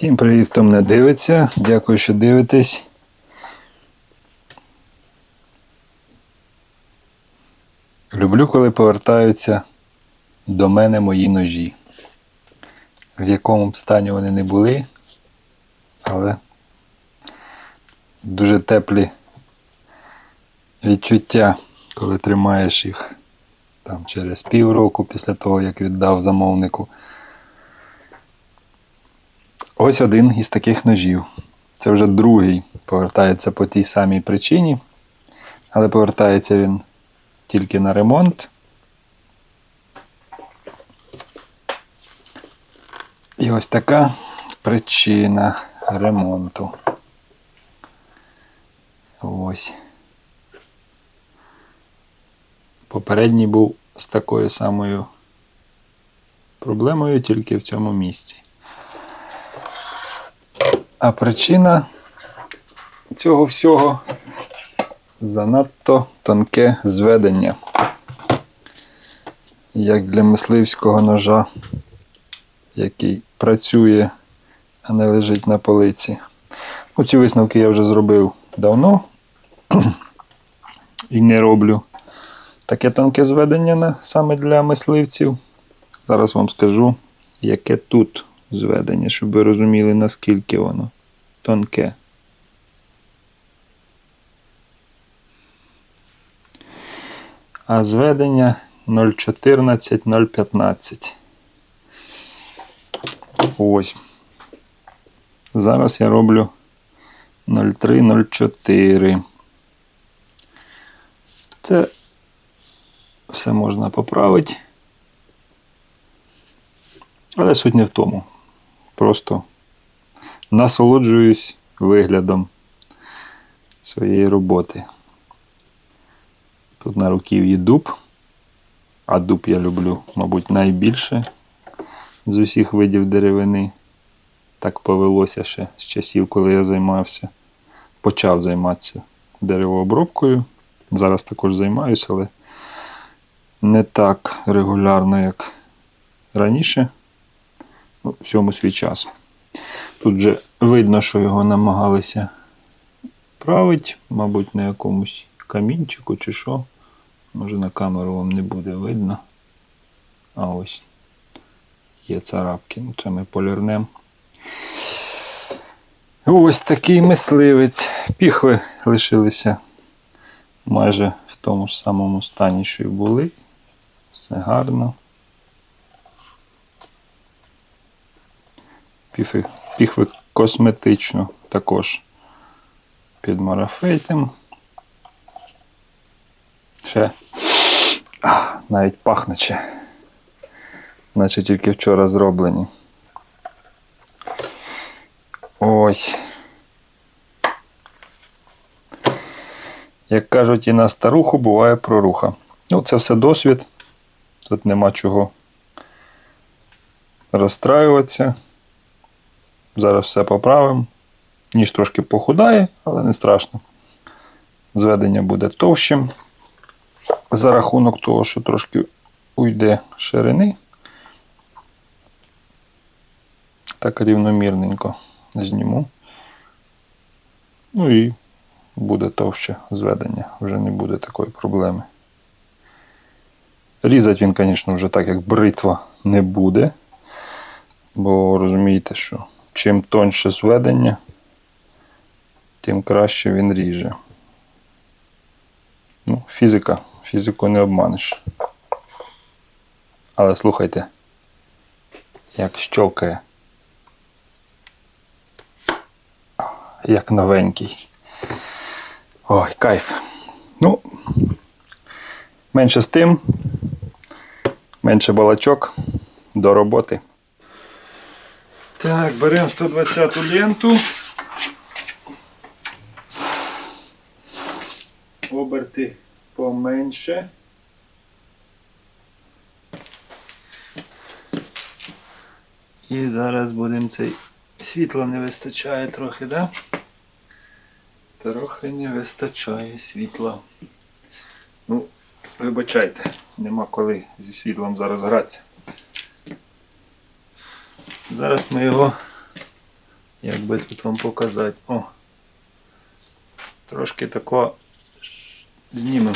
Всім привіт, хто мене дивиться. Дякую, що дивитесь. Люблю, коли повертаються до мене мої ножі. В якому б стані вони не були, але дуже теплі відчуття, коли тримаєш їх там через півроку після того, як віддав замовнику. Ось один із таких ножів. Це вже другий повертається по тій самій причині, але повертається він тільки на ремонт. І ось така причина ремонту. Ось. Попередній був з такою самою проблемою, тільки в цьому місці. А причина цього всього занадто тонке зведення. Як для мисливського ножа, який працює, а не лежить на полиці. Ну, ці висновки я вже зробив давно і не роблю таке тонке зведення саме для мисливців. Зараз вам скажу, яке тут зведення, щоб ви розуміли, наскільки воно тонке. А зведення 0,14, 0,15. Ось. Зараз я роблю 0,3, 0,4. Це все можна поправити. Але суть не в тому. Просто насолоджуюсь виглядом своєї роботи. Тут на руків'ї дуб, а дуб я люблю, мабуть, найбільше з усіх видів деревини. Так повелося ще з часів, коли я займався, почав займатися деревообробкою. Зараз також займаюся, але не так регулярно, як раніше. Всьому свій час. Тут вже видно, що його намагалися правити, мабуть, на якомусь камінчику чи що. Може на камеру вам не буде видно. А ось є царапки. Ну, це ми полірнем. Ось такий мисливець. Піхви лишилися майже в тому ж самому стані, що й були. Все гарно. Піхви, піхви косметично також під марафейтем. Ще а, навіть пахнуче. Наче тільки вчора зроблені. Ось. Як кажуть, і на старуху буває проруха. Ну, це все досвід. Тут нема чого розстраюватися. Зараз все поправимо. Ніж трошки похудає, але не страшно. Зведення буде товщим. За рахунок того, що трошки уйде ширини. Так рівномірненько зніму. Ну і буде товще зведення, вже не буде такої проблеми. Різати він, звісно, вже так, як бритва не буде. Бо розумієте, що чим тоньше зведення, тим краще він ріже. Ну, фізика, фізику не обманеш. Але слухайте, як щокає. Як новенький. Ой, кайф. Ну, менше з тим, менше балачок до роботи. Так, беремо 120 ленту. Оберти поменше. І зараз будемо цей світла не вистачає трохи, да? Трохи не вистачає світла. Ну, вибачайте, нема коли зі світлом зараз гратися. Зараз ми його Як би тут вам показати? О! Трошки тако знімемо.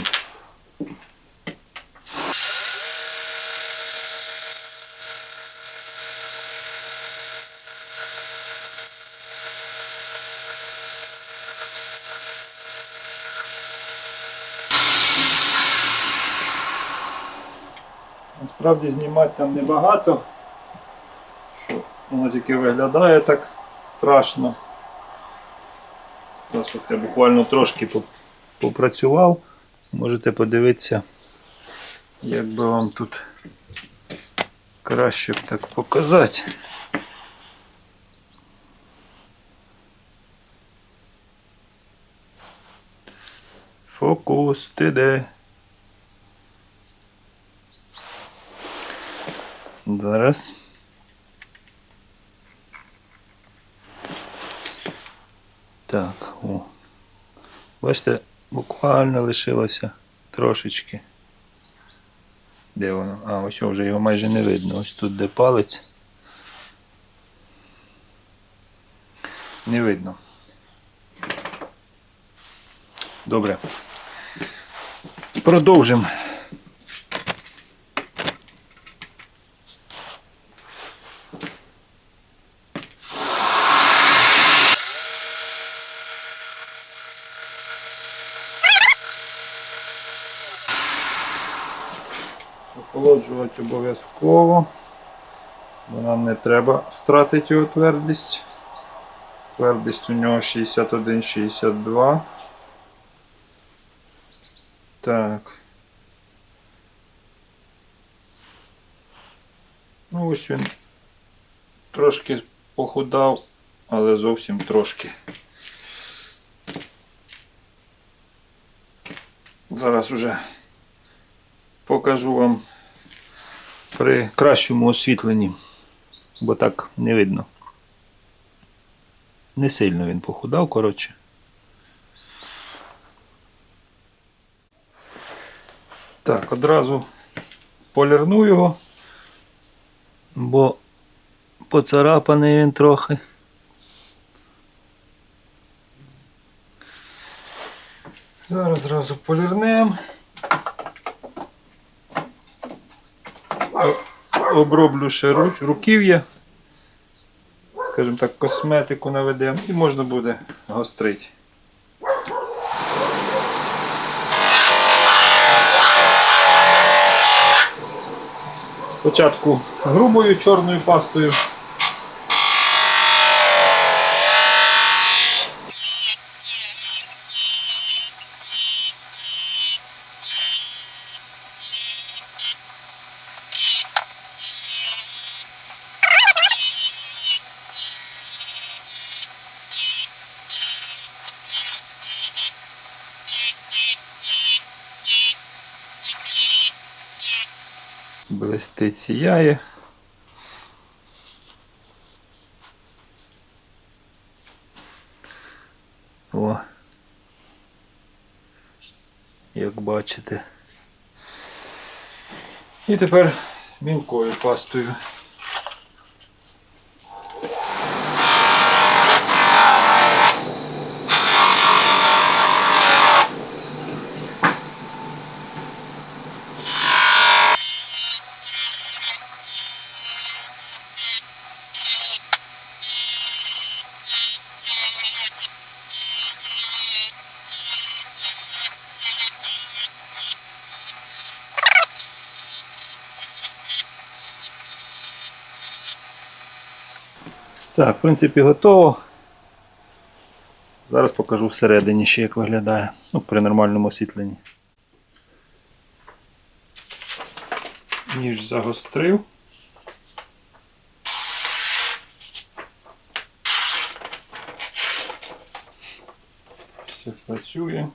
Насправді знімати там небагато, воно тільки виглядає так страшно. Зараз от я буквально трошки попрацював. Можете подивитися, як би вам тут краще б так показати. Фокус, ти де? Зараз. Так, о. Бачите, буквально лишилося трошечки. Де воно? А, ось вже його майже не видно. Ось тут де палець. Не видно. Добре. Продовжимо. Охолоджувати обов'язково, бо нам не треба втратити його твердість. Твердість у нього 61-62. Так. Ну ось він трошки похудав, але зовсім трошки. Зараз уже покажу вам при кращому освітленні, бо так не видно. Не сильно він похудав, коротше. Так, одразу полірну його, бо поцарапаний він трохи. Зараз зразу полірнемо. Оброблю ще руків'я. Скажімо так, косметику наведемо і можна буде гострити. Спочатку грубою чорною пастою. Блистить сіяє. О. Як бачите. І тепер мілкою пастою. Так, в принципі, готово. Зараз покажу всередині ще як виглядає. Ну, при нормальному освітленні. Ніж загострив. Все працює.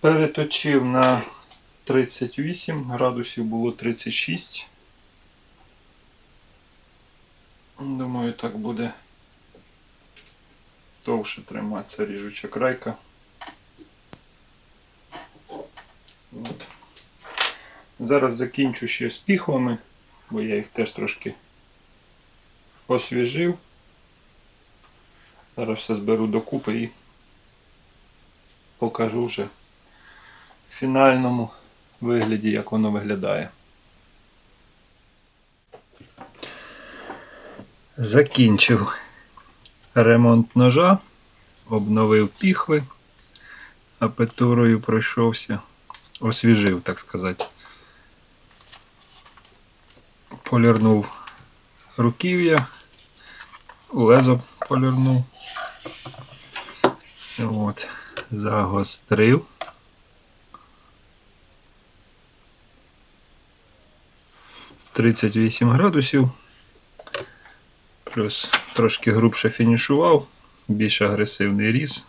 Переточив на 38, градусів було 36. Думаю, так буде довше триматися ріжуча крайка. От. Зараз закінчу ще з піхвами, бо я їх теж трошки освіжив. Зараз все зберу докупи і покажу вже фінальному вигляді, як воно виглядає. Закінчив ремонт ножа, обновив піхви, апетурою пройшовся, освіжив, так сказати. Полірнув руків'я, лезо полірнув. От, загострив. Тридцять вісім градусів. Плюс трошки грубше фінішував, більш агресивний різ.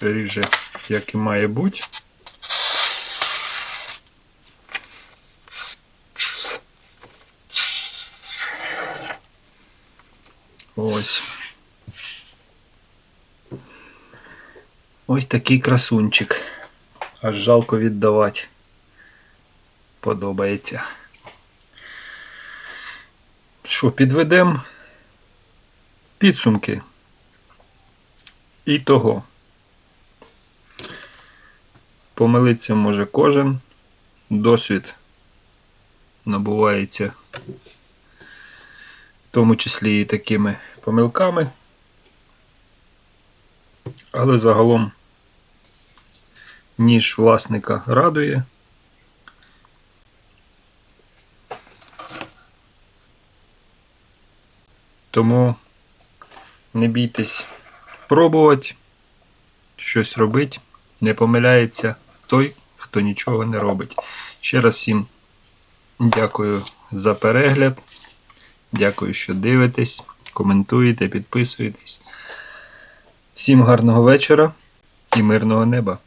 Ріже, як і має бути. Ось. Ось такий красунчик. Аж жалко віддавати. Подобається. Що, підведемо підсумки. І того. Помилитися може кожен. Досвід набувається в тому числі і такими помилками. Але загалом ніж власника радує. Тому не бійтесь пробувати щось робити. Не помиляється той, хто нічого не робить. Ще раз всім дякую за перегляд. Дякую, що дивитесь, коментуєте, підписуєтесь. Всім гарного вечора і мирного неба!